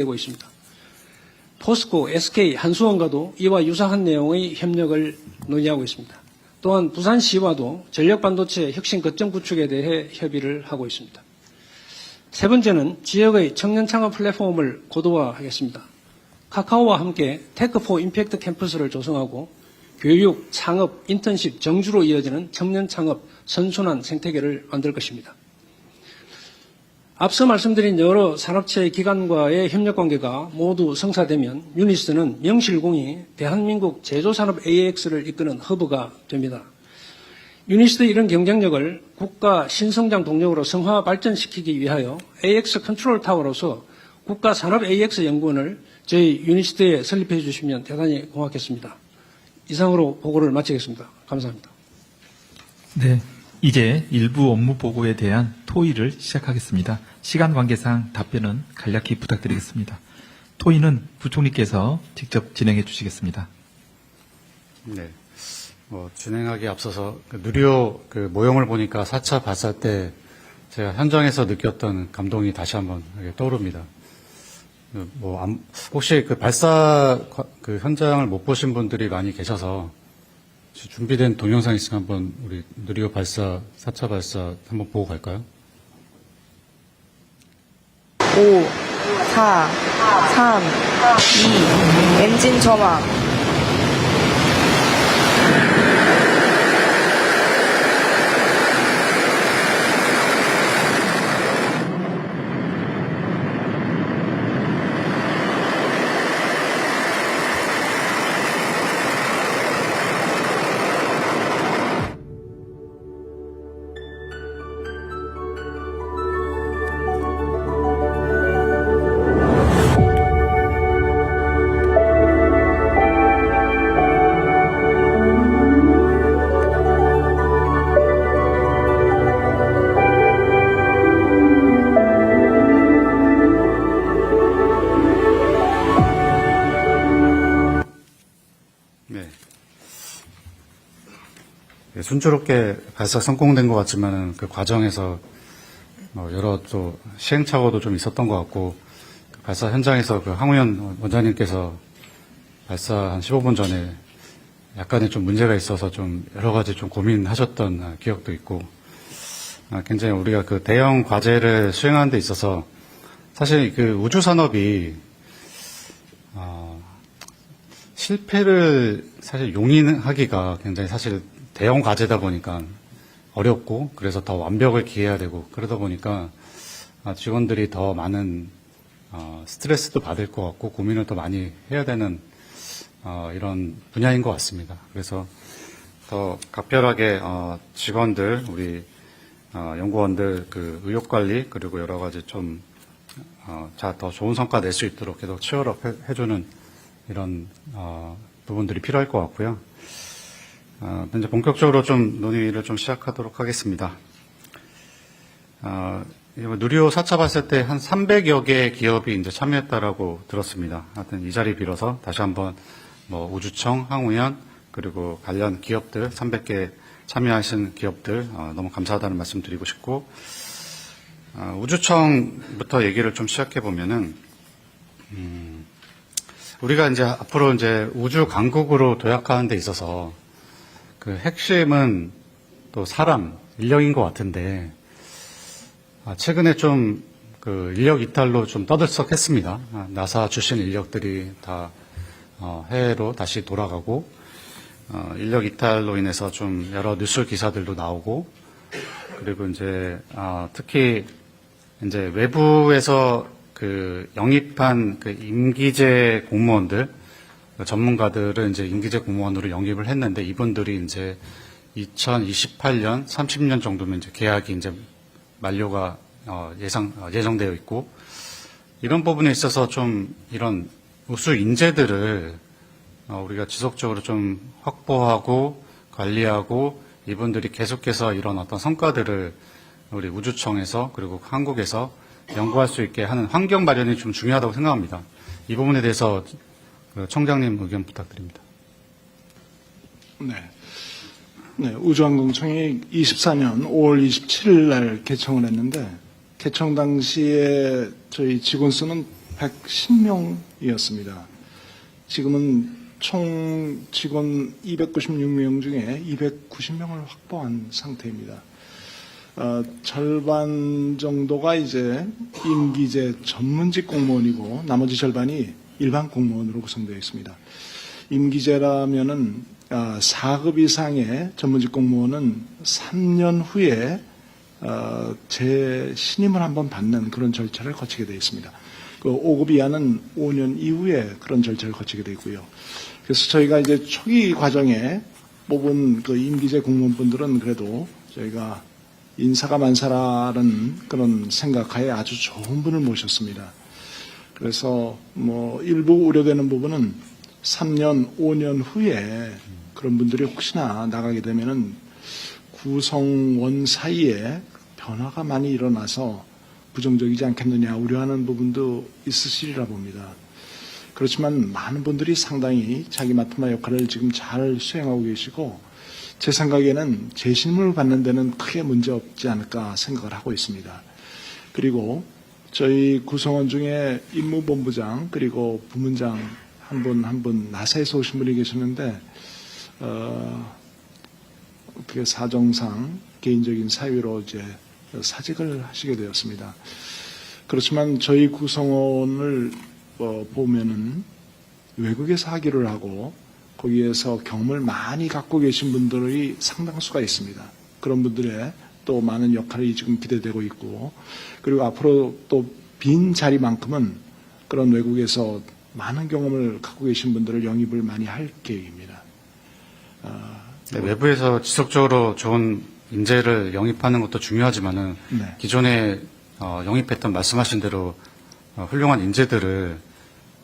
되고 있습니다. 포스코, SK, 한수원과도 이와 유사한 내용의 협력을 논의하고 있습니다. 또한 부산시와도 전력반도체 혁신 거점 구축에 대해 협의를 하고 있습니다. 세 번째는 지역의 청년 창업 플랫폼을 고도화하겠습니다. 카카오와 함께 테크포 임팩트 캠퍼스를 조성하고 교육, 창업, 인턴십, 정주로 이어지는 청년 창업 선순환 생태계를 만들 것입니다. 앞서 말씀드린 여러 산업체 기관과의 협력 관계가 모두 성사되면 유니스는 명실공히 대한민국 제조산업 AX를 이끄는 허브가 됩니다. 유니스의 이런 경쟁력을 국가 신성장 동력으로 성화 발전시키기 위하여 AX 컨트롤 타워로서 국가 산업 AX 연구원을 저희 유니스트에 설립해 주시면 대단히 고맙겠습니다. 이상으로 보고를 마치겠습니다. 감사합니다. 네. 이제 일부 업무 보고에 대한 토의를 시작하겠습니다. 시간 관계상 답변은 간략히 부탁드리겠습니다. 토의는 부총리께서 직접 진행해 주시겠습니다. 네. 뭐 진행하기 앞서서 그 누리호 그 모형을 보니까 4차 발사 때 제가 현장에서 느꼈던 감동이 다시 한번 떠오릅니다. 그뭐 암- 혹시 그 발사 과- 그 현장을 못 보신 분들이 많이 계셔서 준비된 동영상 있으면 한번 우리 누리호 발사 4차 발사 한번 보고 갈까요? 5, 4, 3, 2, 엔진 점화. 순조롭게 발사 성공된 것 같지만은 그 과정에서 뭐 여러 또 시행착오도 좀 있었던 것 같고 그 발사 현장에서 그 항우현 원장님께서 발사 한 15분 전에 약간의 좀 문제가 있어서 좀 여러 가지 좀 고민하셨던 아, 기억도 있고 아, 굉장히 우리가 그 대형 과제를 수행하는 데 있어서 사실 그 우주 산업이 어, 실패를 사실 용인하기가 굉장히 사실 대형 과제다 보니까 어렵고 그래서 더 완벽을 기해야 되고 그러다 보니까 아, 직원들이 더 많은 어, 스트레스도 받을 것 같고 고민을 더 많이 해야 되는 어, 이런 분야인 것 같습니다. 그래서 더 각별하게 어, 직원들 우리 어, 연구원들 그 의욕 관리 그리고 여러 가지 좀 어, 자, 더 좋은 성과 낼 수 있도록 계속 치열업 해- 해주는 이런 어, 부분들이 필요할 것 같고요. 어, 이제 본격적으로 좀 논의를 좀 시작하도록 하겠습니다. 어, 누리호 4차 봤을 때 한 300여 개 기업이 이제 참여했다라고 들었습니다. 하여튼 이 자리 빌어서 다시 한번 뭐 우주청, 항우연 그리고 관련 기업들 300개 참여하신 기업들 어, 너무 감사하다는 말씀 드리고 싶고 어, 우주청부터 얘기를 좀 시작해 보면은 음, 우리가 이제 앞으로 이제 우주 강국으로 도약하는 데 있어서 그 핵심은 또 사람, 인력인 것 같은데 아, 최근에 좀 그 인력 이탈로 좀 떠들썩했습니다. 아, 나사 출신 인력들이 다 어, 해외로 다시 돌아가고 어, 인력 이탈로 인해서 좀 여러 뉴스 기사들도 나오고 그리고 이제 아, 특히 이제 외부에서 그 영입한 그 임기제 공무원들 그 전문가들은 이제 임기제 공무원으로 영입을 했는데 이분들이 이제 2028년, 30년 정도면 이제 계약이 이제 만료가 어, 예상 어, 예정되어 있고 이런 부분에 있어서 좀 이런 우수 인재들을 어, 우리가 지속적으로 좀 확보하고 관리하고 이분들이 계속해서 이런 어떤 성과들을 우리 우주청에서 그리고 한국에서 연구할 수 있게 하는 환경 마련이 좀 중요하다고 생각합니다. 이 부분에 대해서 그 청장님 의견 부탁드립니다. 네. 네, 우주항공청이 24년 5월 27일 날 개청을 했는데 개청 당시에 저희 직원 수는 110명이었습니다. 지금은 총 직원 296명 중에 290명을 확보한 상태입니다. 어, 절반 정도가 이제 임기제 전문직 공무원이고 나머지 절반이 일반 공무원으로 구성되어 있습니다. 임기제라면은 아, 4급 이상의 전문직 공무원은 3년 후에 어, 재신임을 한번 받는 그런 절차를 거치게 되어 있습니다. 그 5급 이하는 5년 이후에 그런 절차를 거치게 되어 있고요. 그래서 저희가 이제 초기 과정에 뽑은 그 임기제 공무원분들은 그래도 저희가 인사가 만사라는 그런 생각하에 아주 좋은 분을 모셨습니다. 그래서 뭐 일부 우려되는 부분은 3년, 5년 후에 그런 분들이 혹시나 나가게 되면은 구성원 사이에 변화가 많이 일어나서 부정적이지 않겠느냐 우려하는 부분도 있으시리라 봅니다. 그렇지만 많은 분들이 상당히 자기 맡은 역할을 지금 잘 수행하고 계시고 제 생각에는 재신임을 받는 데는 크게 문제 없지 않을까 생각을 하고 있습니다. 그리고 저희 구성원 중에 임무본부장 그리고 부문장 한 분 한 분 나사에서 오신 분이 계시는데 어, 어떻게 사정상 개인적인 사유로 이제 사직을 하시게 되었습니다. 그렇지만 저희 구성원을 어, 보면은 외국에서 하기를 하고 거기에서 경험을 많이 갖고 계신 분들이 상당수가 있습니다. 그런 분들의 또 많은 역할이 지금 기대되고 있고 그리고 앞으로 또 빈 자리만큼은 그런 외국에서 많은 경험을 갖고 계신 분들을 영입을 많이 할 계획입니다. 아, 네, 외부에서 지속적으로 좋은 인재를 영입하는 것도 중요하지만은 네. 기존에 어, 영입했던 말씀하신 대로 어, 훌륭한 인재들을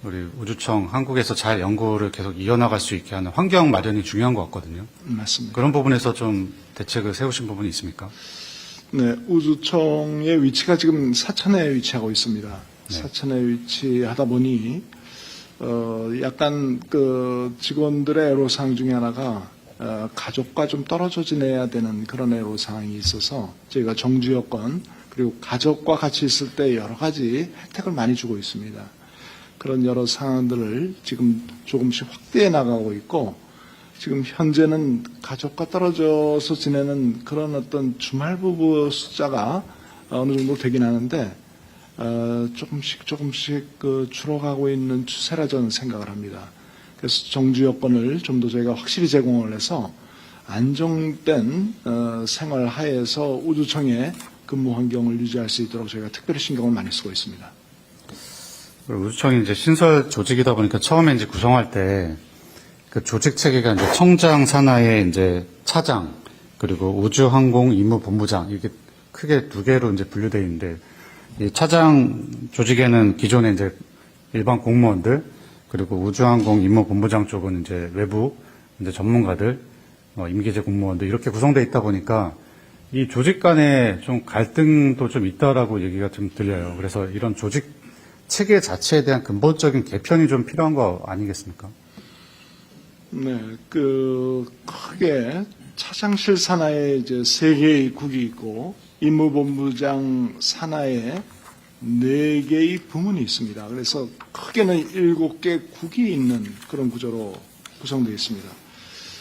우리 우주청 한국에서 잘 연구를 계속 이어나갈 수 있게 하는 환경 마련이 중요한 것 같거든요. 맞습니다. 그런 부분에서 좀 대책을 세우신 부분이 있습니까? 네, 우주청의 위치가 지금 사천에 위치하고 있습니다. 사천에 위치하다 보니 어, 약간 그 직원들의 애로사항 중에 하나가 어, 가족과 좀 떨어져 지내야 되는 그런 애로사항이 있어서 저희가 정주 여건 그리고 가족과 같이 있을 때 여러 가지 혜택을 많이 주고 있습니다. 그런 여러 상황들을 지금 조금씩 확대해 나가고 있고 지금 현재는 가족과 떨어져서 지내는 그런 어떤 주말 부부 숫자가 어느 정도 되긴 하는데 어, 조금씩 조금씩 그 줄어가고 있는 추세라 저는 생각을 합니다. 그래서 정주 여건을 좀 더 저희가 확실히 제공을 해서 안정된 어, 생활 하에서 우주청의 근무 환경을 유지할 수 있도록 저희가 특별히 신경을 많이 쓰고 있습니다. 우주청이 이제 신설 조직이다 보니까 처음에 이제 구성할 때 그 조직 체계가 이제 청장 산하의 이제 차장 그리고 우주항공 임무본부장 이렇게 크게 두 개로 이제 분류되어 있는데 이 차장 조직에는 기존에 이제 일반 공무원들 그리고 우주항공 임무본부장 쪽은 이제 외부 이제 전문가들 어, 임기제 공무원들 이렇게 구성되어 있다 보니까 이 조직 간에 좀 갈등도 좀 있다라고 얘기가 좀 들려요. 그래서 이런 조직 체계 자체에 대한 근본적인 개편이 좀 필요한 거 아니겠습니까? 네, 그 크게 차장실 산하에 이제 세 개의 국이 있고 임무본부장 산하에 네 개의 부문이 있습니다. 그래서 크게는 일곱 개 국이 있는 그런 구조로 구성되어 있습니다.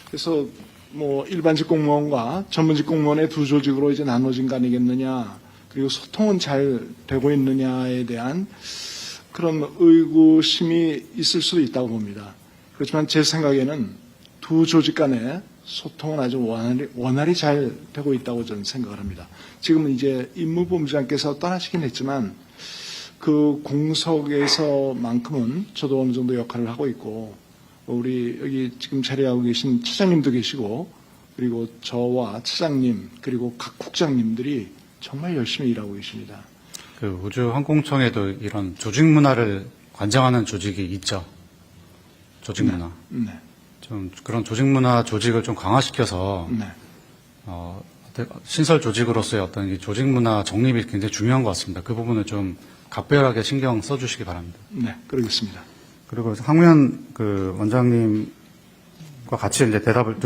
그래서 뭐 일반직 공무원과 전문직 공무원의 두 조직으로 이제 나눠진 거 아니겠느냐, 그리고 소통은 잘 되고 있느냐에 대한 그런 의구심이 있을 수도 있다고 봅니다. 그렇지만 제 생각에는 두 조직 간의 소통은 아주 원활히, 원활히 잘 되고 있다고 저는 생각을 합니다. 지금은 이제 임무본부장께서 떠나시긴 했지만 그 공석에서만큼은 저도 어느 정도 역할을 하고 있고 우리 여기 지금 자리하고 계신 차장님도 계시고 그리고 저와 차장님 그리고 각 국장님들이 정말 열심히 일하고 계십니다. 그 우주항공청에도 이런 조직 문화를 관장하는 조직이 있죠. 조직 문화. 네, 좀 그런 조직 문화 조직을 좀 강화시켜서 네, 어, 신설 조직으로서의 어떤 이 조직 문화 정립이 굉장히 중요한 것 같습니다. 그 부분을 좀 각별하게 신경 써주시기 바랍니다. 네, 그러겠습니다. 그리고 황우현 그 원장님과 같이 이제 대답을 두-